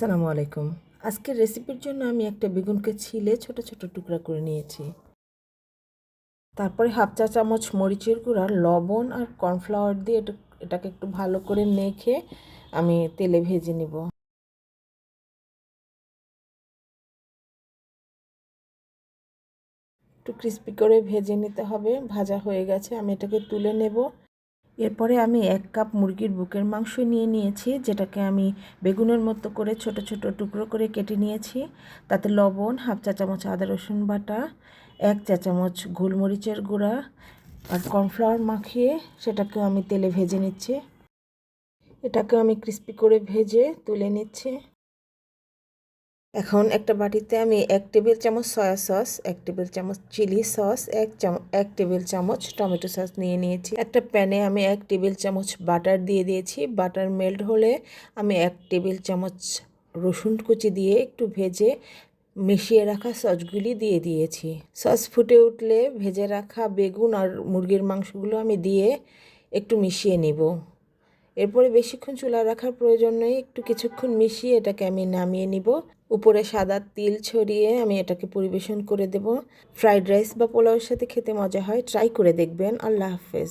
আসসালামু আলাইকুম। আজকের রেসিপির জন্য আমি একটা বেগুনকে ছিলে ছোট ছোট টুকরা করে নিয়েছি। তারপরে হাফ চা চামচ মরিচের গুঁড়া, লবণ আর কর্নফ্লাওয়ার দিয়ে এটা এটাকে একটু ভালো করে মেখে আমি তেলে ভেজে নিব। একটু ক্রিস্পি করে ভেজে নিতে হবে। ভাজা হয়ে গেছে, আমি এটাকে তুলে নেব। এরপরে আমি এক কাপ মুরগির বুকের মাংস নিয়ে নিয়েছি, যেটাকে আমি বেগুনের মতো করে ছোট ছোট টুকরো করে কেটে নিয়েছি। তাতে লবণ, হাফ চা চামচ আদা রসুন বাটা, এক চা চামচ গোলমরিচের গুঁড়া আর কর্নফ্লাওয়ার মাখিয়ে সেটাকে আমি তেলে ভেজে নিচ্ছি। এটাকে আমি ক্রিস্পি করে ভেজে তুলে নিচ্ছি। এখন একটা বাটিতে আমি এক টেবিল চামচ সয়া সস, এক টেবিল চামচ চিলি সস, এক চামচ এক টেবিল চামচ টমেটো সস নিয়ে নিয়েছি। একটা প্যানে আমি এক টেবিল চামচ বাটার দিয়ে দিয়েছি। বাটার মেল্ট হলে আমি এক টেবিল চামচ রসুন কুচি দিয়ে একটু ভেজে মিশিয়ে রাখা সসগুলি দিয়ে দিয়েছি। সস ফুটে উঠলে ভেজে রাখা বেগুন আর মুরগির মাংসগুলো আমি দিয়ে একটু মিশিয়ে নিব। এরপরে বেশিক্ষণ চুলা রাখার প্রয়োজন নেই, একটু কিছুক্ষণ মিশিয়ে এটাকে আমি নামিয়ে নিব। উপরে সাদা তিল ছড়িয়ে আমি এটাকে পরিবেশন করে দেব। ফ্রাইড রাইস বা পোলাওয়ের সাথে খেতে মজা হয়, ট্রাই করে দেখবেন। আল্লাহ হাফেজ।